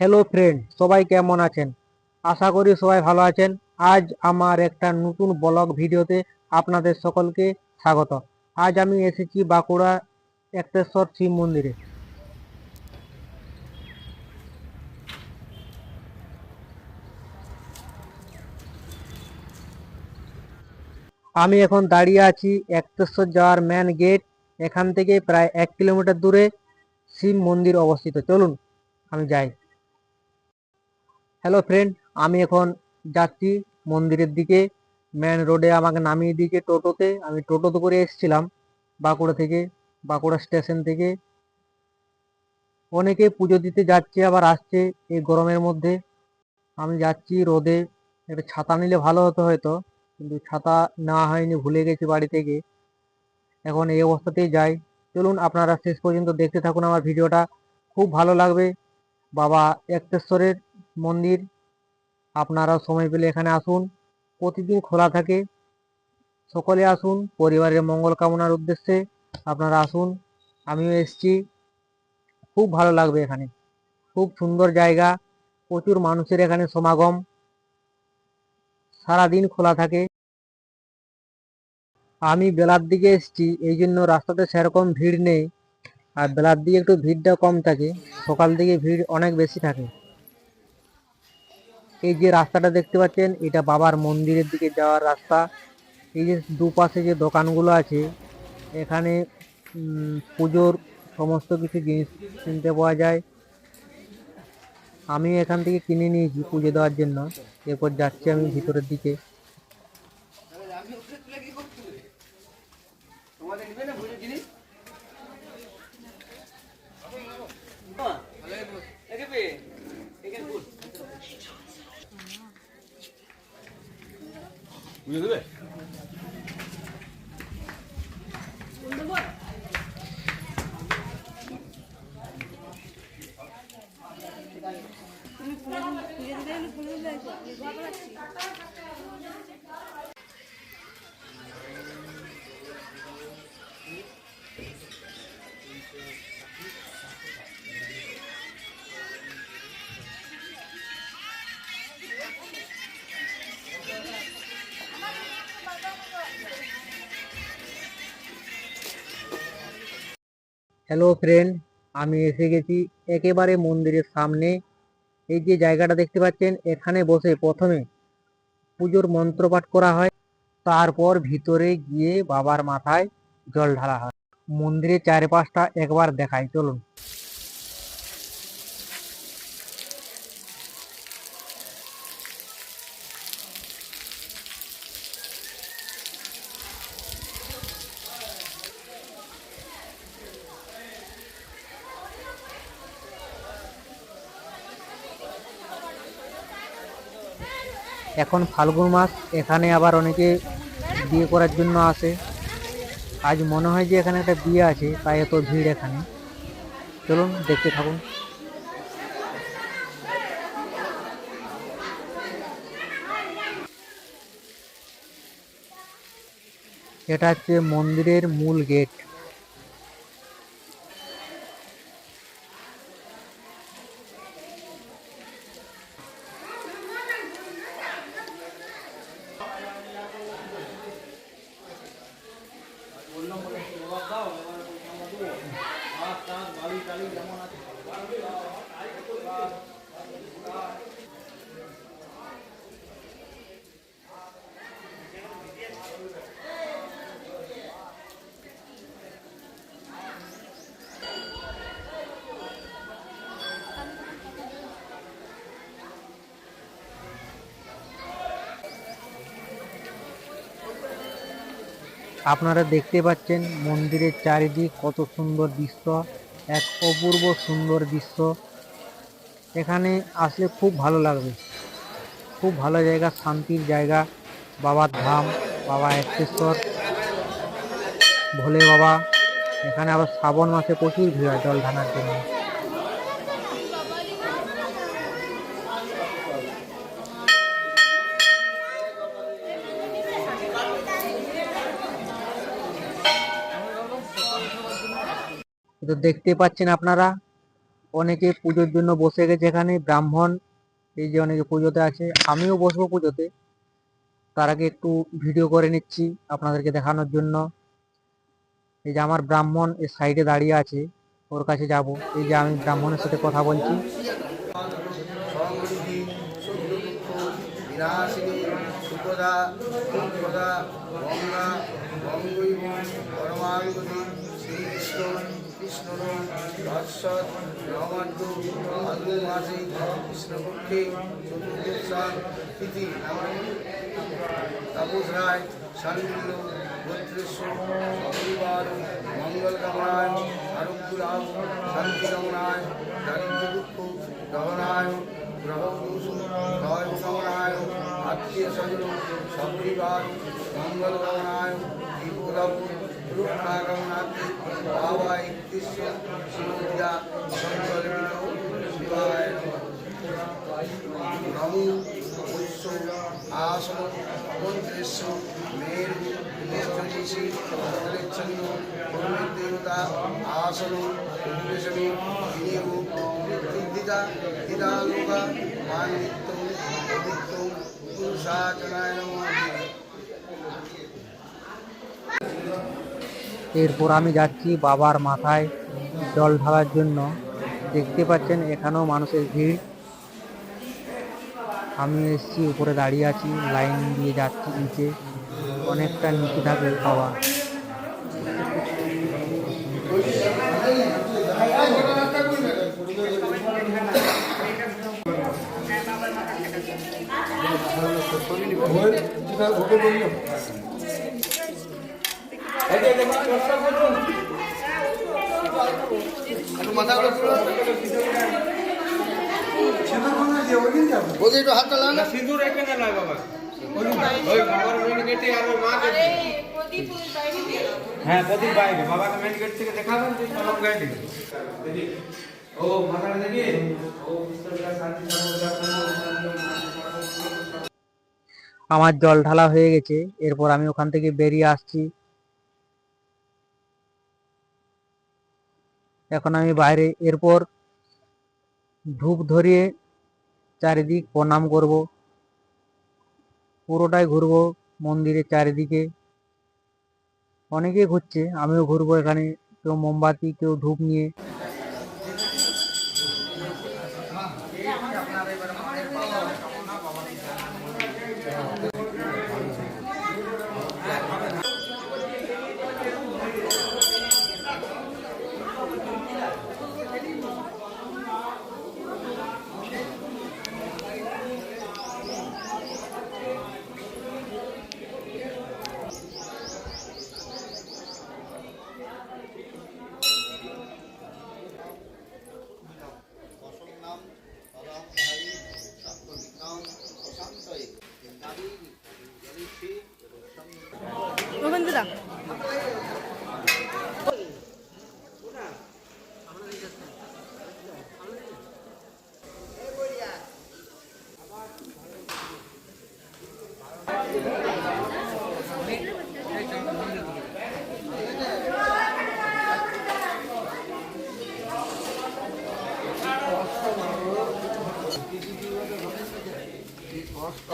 Hello friend সবাই কেমন আছেন? আশা করি সবাই ভালো আছেন। আজ আমার একটা নতুন ব্লগ ভিডিওতে আপনাদের সকলকে স্বাগত। আজ আমি এসেছি বাঁকুড়া একটেশ্বর শিব মন্দিরে। আমি এখন দাঁড়িয়ে আছি একটেশ্বর যাওয়ার মেন গেট এখান থেকে প্রায় এক কিলোমিটার দূরে শিব মন্দির অবস্থিত। চলুন, আমি যাই। হ্যালো ফ্রেন্ড আমি এখন যাচ্ছি মন্দিরের দিকে। মেন রোডে আমাকে নামিয়ে দিয়েছে টোটোতে। আমি টোটোতে করে এসেছিলাম বাঁকুড়া থেকে, বাঁকুড়া স্টেশন থেকে। অনেকে পুজো দিতে যাচ্ছে, আবার আসছে এই গরমের মধ্যে। আমি যাচ্ছি রোদে। একটা ছাতা নিলে ভালো হতো হয়তো, কিন্তু ছাতা না হয়নি, ভুলে গেছি বাড়ি থেকে। এখন এই অবস্থাতেই যাই। চলুন আপনারা শেষ পর্যন্ত দেখতে থাকুন আমার ভিডিওটা। খুব ভালো লাগবে। বাবা একটেশ্বরের মন্দির। আপনারা সময় পেলে এখানে আসুন। প্রতিদিন খোলা থাকে। সকলে আসুন। পরিবারের মঙ্গল কামনার উদ্দেশ্যে আপনারা আসুন। আমিও এসেছি। খুব ভালো লাগবে এখানে। খুব সুন্দর জায়গা। প্রচুর মানুষের এখানে সমাগম। সারাদিন খোলা থাকে। আমি বেলার দিকে এসেছি, এই জন্য রাস্তাতে সেরকম ভিড় নেই। আর বেলার দিকে একটু ভিড়টা কম থাকে, সকাল দিকে ভিড় অনেক বেশি থাকে। এই যে রাস্তাটা দেখতে পাচ্ছেন, এটা বাবার মন্দিরের দিকে যাওয়ার রাস্তা। এই যে দুপাশে যে দোকানগুলো আছে, এখানে পুজোর সমস্ত কিছু জিনিস কিনতে পাওয়া যায়। আমি এখান থেকে কিনে নিয়েছি পুজো দেওয়ার জন্য, এরপর যাচ্ছি আমি ভিতরের দিকে। হ্যালো ফ্রেন্ড আমি এসে গেছি একেবারে মন্দিরের সামনে। এই যে জায়গাটা দেখতে পাচ্ছেন, এখানে বসে প্রথমে পুজোর মন্ত্র পাঠ করা হয়, তারপর ভিতরে গিয়ে বাবার মাথায় জল ঢালা হয়। মন্দিরের চারপাশটা একবার দেখায় চলুন। এখন ফাল্গুন মাস, এখানে আবার অনেকে বিয়ে করার জন্য আসে। আজ মনে হয় যে এখানে একটা বিয়ে আছে, তাই এত ভিড় এখানে। চলুন, দেখতে থাকুন। এটা হচ্ছে মন্দিরের মূল গেট। আপনারা দেখতে পাচ্ছেন মন্দিরের চারিদিক কত সুন্দর দৃশ্য এক অপূর্ব সুন্দর দৃশ্য। এখানে আসলে খুব ভালো লাগবে। খুব ভালো জায়গা, শান্তির জায়গা। বাবার ধাম, বাবা একেশ্বর ভোলে বাবা, এখানে আবার শ্রাবণ মাসে প্রচুর ভিড় হয় জল ঢানার জন্য। তো দেখতে পাচ্ছেন আপনারা, অনেকে পুজোর জন্য বসে গেছে এখানে, ব্রাহ্মণ, এই যে অনেকে পুজোতে আছে, আমিও বসবো পুজোতে। তার আগে একটু ভিডিও করে নিচ্ছি আপনাদেরকে দেখানোর জন্য। এই যে আমার ব্রাহ্মণ এর সাইডে দাঁড়িয়ে আছে, ওর কাছে যাব। এই যে আমি ব্রাহ্মণের সাথে কথা বলছি। শ্রীকৃষ্ণ কৃষ্ণ ভাস্বত নবাদ্য ফাল্গুন মাসে কৃষ্ণপক্ষে চতুর্দশা তিথি তাপস রায় শান্তিল গোত্রেশ্বর পরিবার মঙ্গল কামনায় আরোগ্য লাভ শান্তি কামনায় দারিদ্র দুঃখ দহনায় গ্রহ ভয় কামনায়, আত্মীয় স্বজন সপরিবার মঙ্গল কামনায় বিপদাপ কামনাতে বাবা একত্রিশ শিববিদ্যা সঞ্চলিত নমো বৈশ্য আসন মন্ত্রেশ্ব মেরু নিশ্চয়সী সদলেচ্ছন্ন কর্মের দেবতা আসন উপবেশনে বিনিয়োগ বৃদ্ধিতা দিদালোকা মানিত্য পবিত্র পুরুষাচনায় নমঃ এরপর আমি যাচ্ছি বাবার মাথায় জল ঢালার জন্য। দেখতে পাচ্ছেন এখানেও মানুষের ভিড়। আমি এসছি উপরে দাঁড়িয়ে আছি লাইন দিয়ে যাচ্ছি নিচে। অনেকটা নিচে থাকে বাবা বলছি একটু হাতটা লাগান সিঁদুর এখানে নয় বাবা। ওই বাবার গেটে আর ওই মাকে হ্যাঁ প্রদীপ বাইরে। বাবাকে মেন গেট থেকে দেখাবেন যে সব গাইডে ও মাথাটা দেখি? ও শান্তি আমার জল ঢালা হয়ে গেছে। এরপর আমি ওখান থেকে বেরিয়ে আসছি। এখন আমি বাইরে এরপর ধূপ ধরিয়ে চারিদিক প্রণাম করব। পুরোটাই ঘুরবো মন্দিরের চারিদিকে। অনেকেই ঘুরছে, আমিও ঘুরবো এখানে, কেউ মোমবাতি, কেউ ধূপ নিয়ে।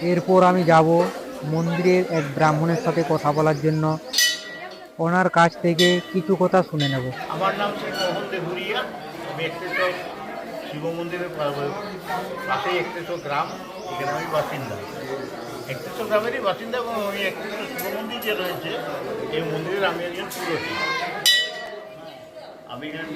এরপর আমি যাব মন্দিরের এক ব্রাহ্মণের সাথে কথা বলার জন্য। ওনার কাছ থেকে কিছু কথা শুনে নেব। আমার নাম আমি শিব মন্দিরের পা- পাশেই একটেশ্বর গ্রাম। এখানে আমি বাসিন্দা। গ্রামেরই বাসিন্দা এবং আমি শিব মন্দির যে রয়েছে, এই মন্দিরের আমি একজন পুরোহিত। আমি এখানে